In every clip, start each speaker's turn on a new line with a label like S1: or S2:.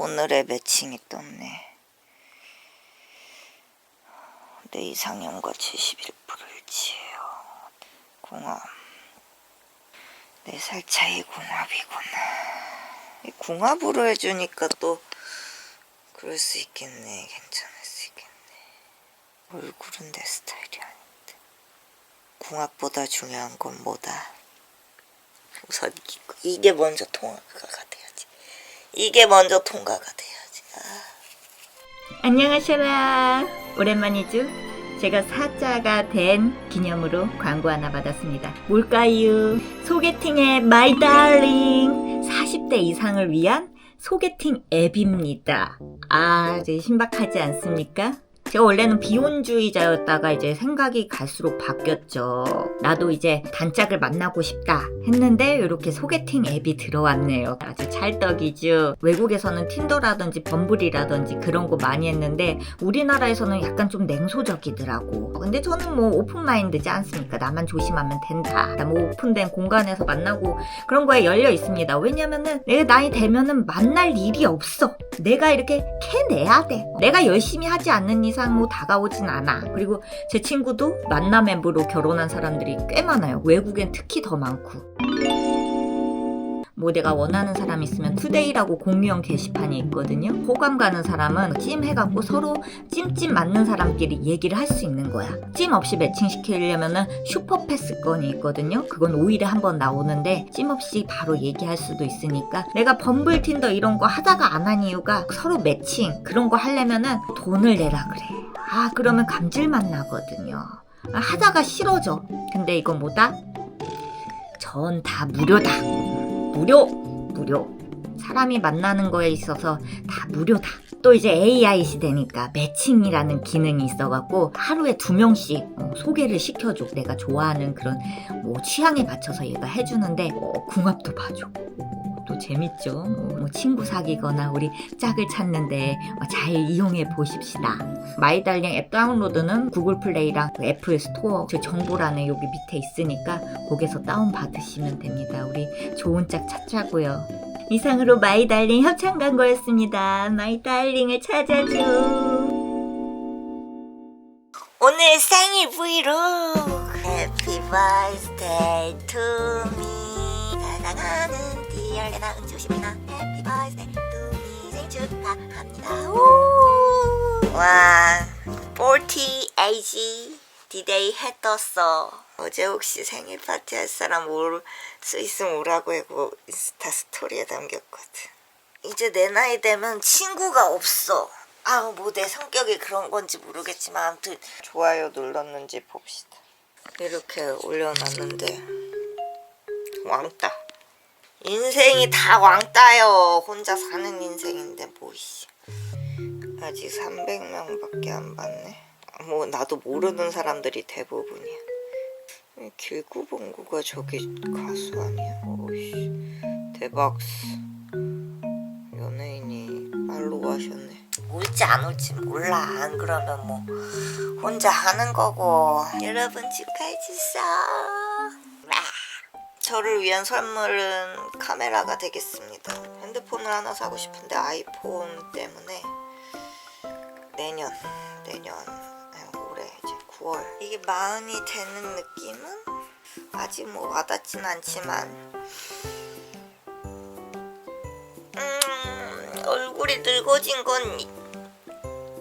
S1: 오늘의 매칭이 떴네. 내 이상형과 71%일지예요. 궁합. 네 살 차이 궁합이구나. 이 궁합으로 해주니까 또 그럴 수 있겠네. 괜찮을 수 있겠네. 얼굴은 내 스타일이 아닌데. 궁합보다 중요한 건 뭐다? 우선 이- 이게 먼저 통과가 돼야지. 이게 먼저 통과가 돼야지. 아.
S2: 안녕하셔라. 오랜만이죠? 제가 사자가 된 기념으로 광고 하나 받았습니다. 뭘까요? 소개팅의 마이 달링 40대 이상을 위한 소개팅 앱입니다. 아, 이제 신박하지 않습니까? 제가 원래는 비혼주의자였다가 이제 생각이 갈수록 바뀌었죠. 나도 이제 단짝을 만나고 싶다 했는데 이렇게 소개팅 앱이 들어왔네요. 아주 찰떡이죠. 외국에서는 틴더라든지 범블이라든지 그런 거 많이 했는데 우리나라에서는 약간 좀 냉소적이더라고. 근데 저는 뭐 오픈마인드지 않습니까? 나만 조심하면 된다. 뭐 오픈된 공간에서 만나고 그런 거에 열려 있습니다. 왜냐면은 내 나이 되면은 만날 일이 없어. 내가 이렇게 캐내야 돼. 내가 열심히 하지 않는 이상 뭐 다가오진 않아. 그리고 제 친구도 만남 앱으로 결혼한 사람들이 꽤 많아요. 외국엔 특히 더 많고. 뭐 내가 원하는 사람 있으면 투데이라고 공유형 게시판이 있거든요. 호감 가는 사람은 찜 해갖고 서로 찜찜 맞는 사람끼리 얘기를 할 수 있는 거야. 찜 없이 매칭시키려면은 슈퍼패스 건이 있거든요. 그건 5일에 한 번 나오는데 찜 없이 바로 얘기할 수도 있으니까 내가 범블 틴더 이런 거 하다가 안 한 이유가 서로 매칭 그런 거 하려면은 돈을 내라 그래. 아 그러면 감질맛 나거든요. 아, 하다가 싫어져. 근데 이건 뭐다? 전 다 무료다. 무료! 무료. 사람이 만나는 거에 있어서 다 무료다. 또 이제 AI 시대니까 매칭이라는 기능이 있어갖고 하루에 두 명씩 어, 소개를 시켜줘. 내가 좋아하는 그런 뭐 취향에 맞춰서 얘가 해주는데 어, 궁합도 봐줘. 또 재밌죠. 뭐, 뭐 친구 사귀거나 우리 짝을 찾는데 어, 잘 이용해 보십시다. 마이달링 앱 다운로드는 구글 플레이랑 그 애플 스토어 저 정보란에 여기 밑에 있으니까 거기서 다운 받으시면 됩니다. 우리 좋은 짝 찾자고요. 이상으로 마이달링 협찬 광고였습니다. 마이달링을 찾아줘.
S1: 오늘 생일 브이로그 Happy birthday 사랑하는 디얼레나 은주십니다 birthday to me 생일 축하합니다 우! 와40 age 디데이 해 떴어 어제 혹시 생일 파티 할 사람 올 수 있으면 오라고 하고 인스타 스토리에 남겼거든 이제 내 나이 되면 친구가 없어. 아, 뭐 내 성격이 그런 건지 모르겠지만 아무튼 좋아요 눌렀는지 봅시다. 이렇게 올려놨는데 왕따. 인생이 다 왕따요. 혼자 사는 인생인데 뭐 이씨. 아직 300명밖에 안 봤네. 뭐 나도 모르는 사람들이 대부분이야. 이 길구봉구가 저기 가수 아니야? 오이씨 대박. 연예인이 말로 하셨네. 올지 안 올지 몰라. 안 그러면 뭐 혼자 하는 거고. 여러분 축하해 주세요. 저를 위한 선물은 카메라가 되겠습니다. 핸드폰을 하나 사고 싶은데 아이폰 때문에 내년 내년 올해 이제 9월 이게 마흔이 되는 느낌은 아직 뭐 와닿진 않지만 음, 얼굴이 늙어진 건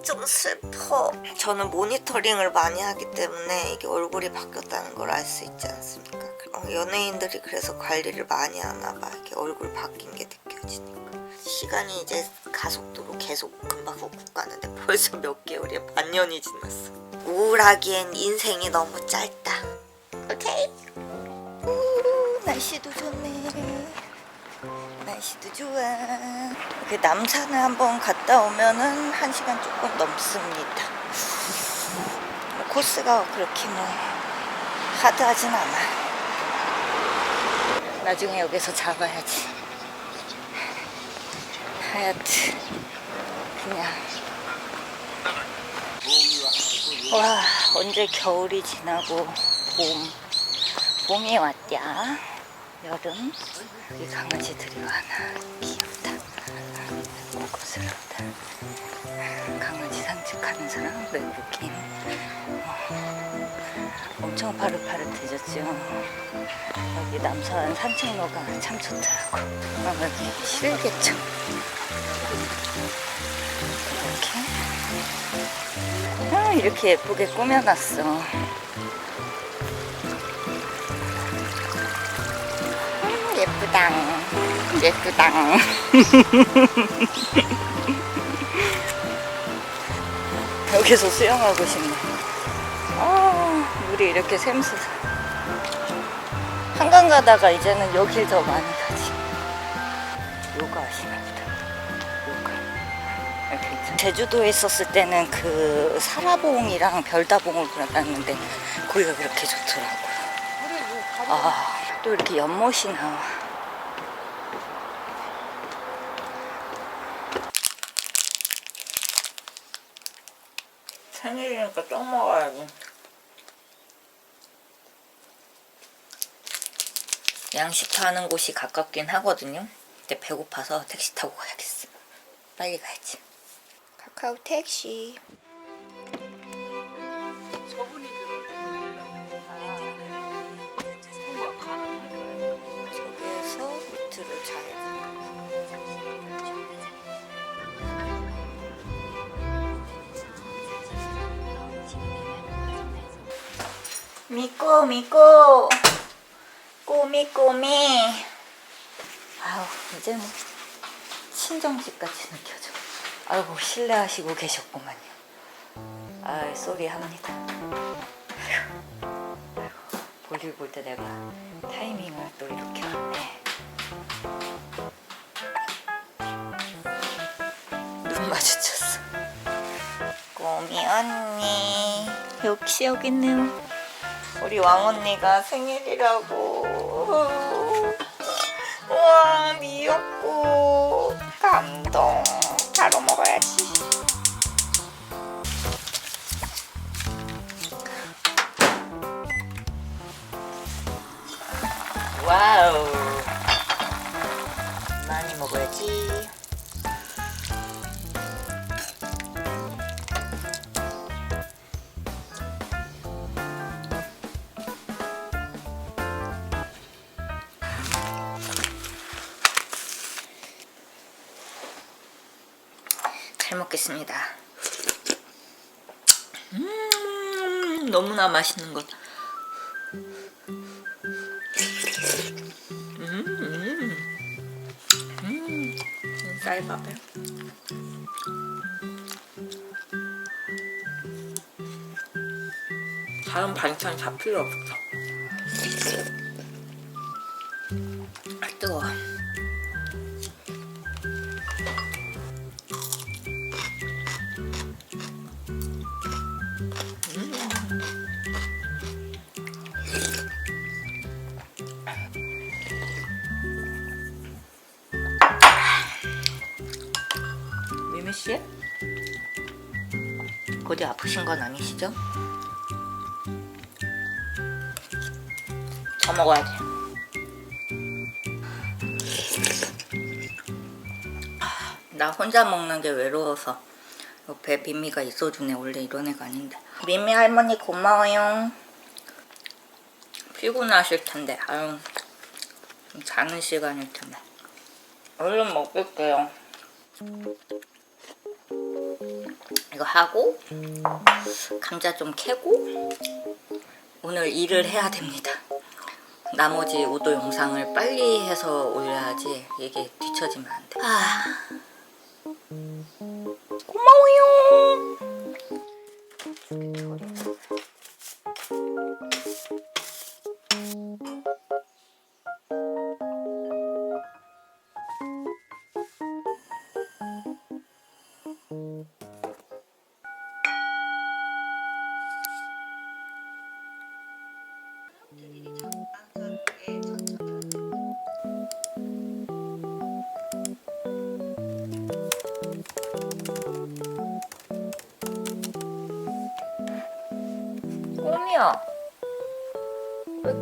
S1: 좀 슬퍼. 저는 모니터링을 많이 하기 때문에 이게 얼굴이 바뀌었다는 걸 알 수 있지 않습니까? 어, 연예인들이 그래서 관리를 많이 하나 봐. 이렇게 얼굴 바뀐 게 느껴지니까. 시간이 이제 가속도로 계속 금방 훅훅 가는데 벌써 몇 개월이야? 반년이 지났어. 우울하기엔 인생이 너무 짧다. 오케이? 우, 날씨도 좋네. 날씨도 좋아. 이렇게 남산을 한번 갔다 오면은 한 시간 조금 넘습니다. 뭐 코스가 그렇게 뭐 하드하진 않아. 나중에 여기서 잡아야지. 하여튼 그냥 와 언제 겨울이 지나고 봄 봄이 왔냐? 여름 이 강아지들이 많아 귀엽다
S3: 곳으로다. 강아지 산책하는 사람, 외국인. 어, 엄청 파릇파릇해졌죠. 여기 남산 산책로가 참 좋더라고. 아, 여기 실겠죠. 이렇게. 아, 이렇게 예쁘게 꾸며놨어. 음, 예쁘당. 예쁘당. 여기서 수영하고 싶네. 아, 물이 이렇게 샘솟아. 한강 가다가 이제는 여길 더 많이 가지. 요가 하시나 보다. 요가. 이렇게 있죠. 제주도에 있었을 때는 그 사라봉이랑 별다봉을 골랐는데 거기가 그렇게 좋더라고요. 아, 또 이렇게 연못이 나와. 생일이니까 떡 먹어야지. 양식 하는 곳이 가깝긴 하거든요. 근데 배고파서 택시 타고 가야겠어. 빨리 가야지. 카카오 택시. 저기에서 밑으로 자야
S2: 미꼬 미꼬 꼬미 꼬미
S3: 아우 이제 뭐 친정집 같이 느껴져. 아이고 실례하시고 계셨구만요. 아 쏘리 합니다. 볼일 볼 때 내가 타이밍을 또 이렇게 왔네. 눈 마주쳤어.
S2: 꼬미 언니 역시 여기 있네요 우리 왕언니가 생일이라고. 우와 미역국. 감동. 바로 먹어야지. 와우. 많이 먹어야지 먹겠습니다. 음, 너무나 맛있는 것. 음, 음, 음, 쌀밥에. 다른 반찬 다 필요 없어. 씨? 어디 아프신 건 아니시죠? 더 먹어야지. 아, 나 혼자 먹는 게 외로워서 옆에 미미가 있어주네. 원래 이런 애가 아닌데. 미미 할머니 고마워요. 피곤하실 텐데. 아유, 좀 자는 시간일 텐데. 얼른 먹을게요. 이거 하고 감자 좀 캐고 오늘 일을 해야 됩니다. 나머지 우도 영상을 빨리 해서 올려야지 이게 뒤처지면 안 돼. 아. 고마워요.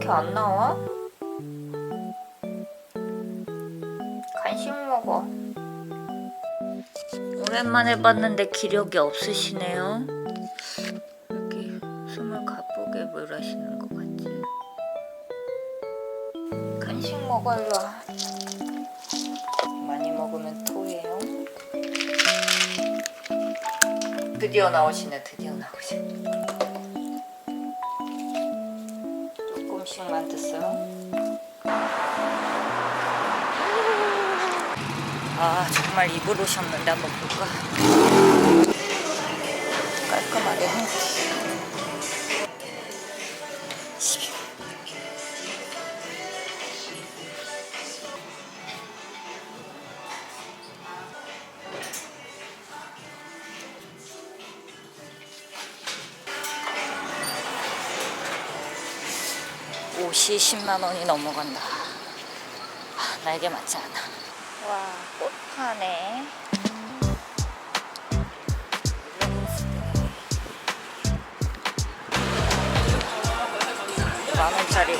S2: 이렇게 안 나와? 간식 먹어. 오랜만에 봤는데 기력이 없으시네요. 이렇게 숨을 가쁘게 몰아시는 것 같지? 간식 먹어요. 많이 먹으면 토해요. 드디어 나오시네, 드디어 아 정말 입을 오셨는데 한번 볼까? 깔끔하게. 옷이 10만 원이 넘어간다. 아, 나에게 맞지 않아. 와, 꽃 파네. 만 원짜리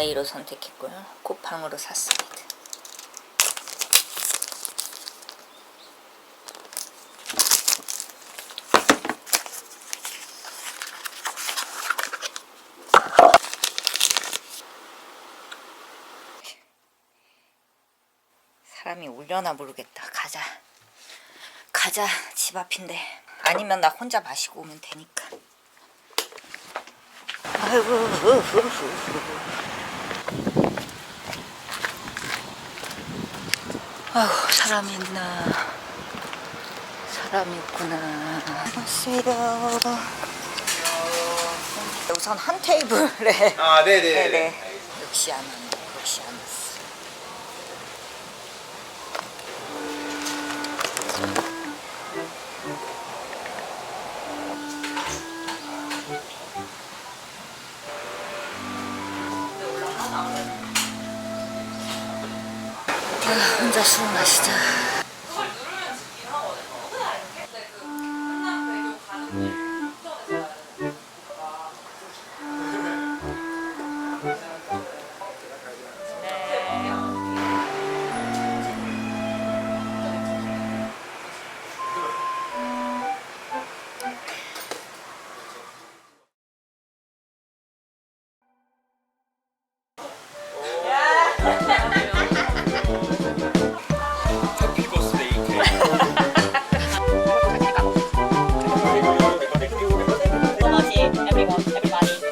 S2: 이지아이로 선택했고요. 쿠팡으로 샀습니다. 사람이 울려나 모르겠다. 가자. 가자. 집 앞인데. 아니면 나 혼자 마시고 오면 되니까. 아이고. 아이고 사람이 있나. 사람이 있구나. 안녕하세요. 우선 한 테이블에.
S4: 아, 네네.
S2: 네네. 역시 안 왔네. 혼자 술 마시자.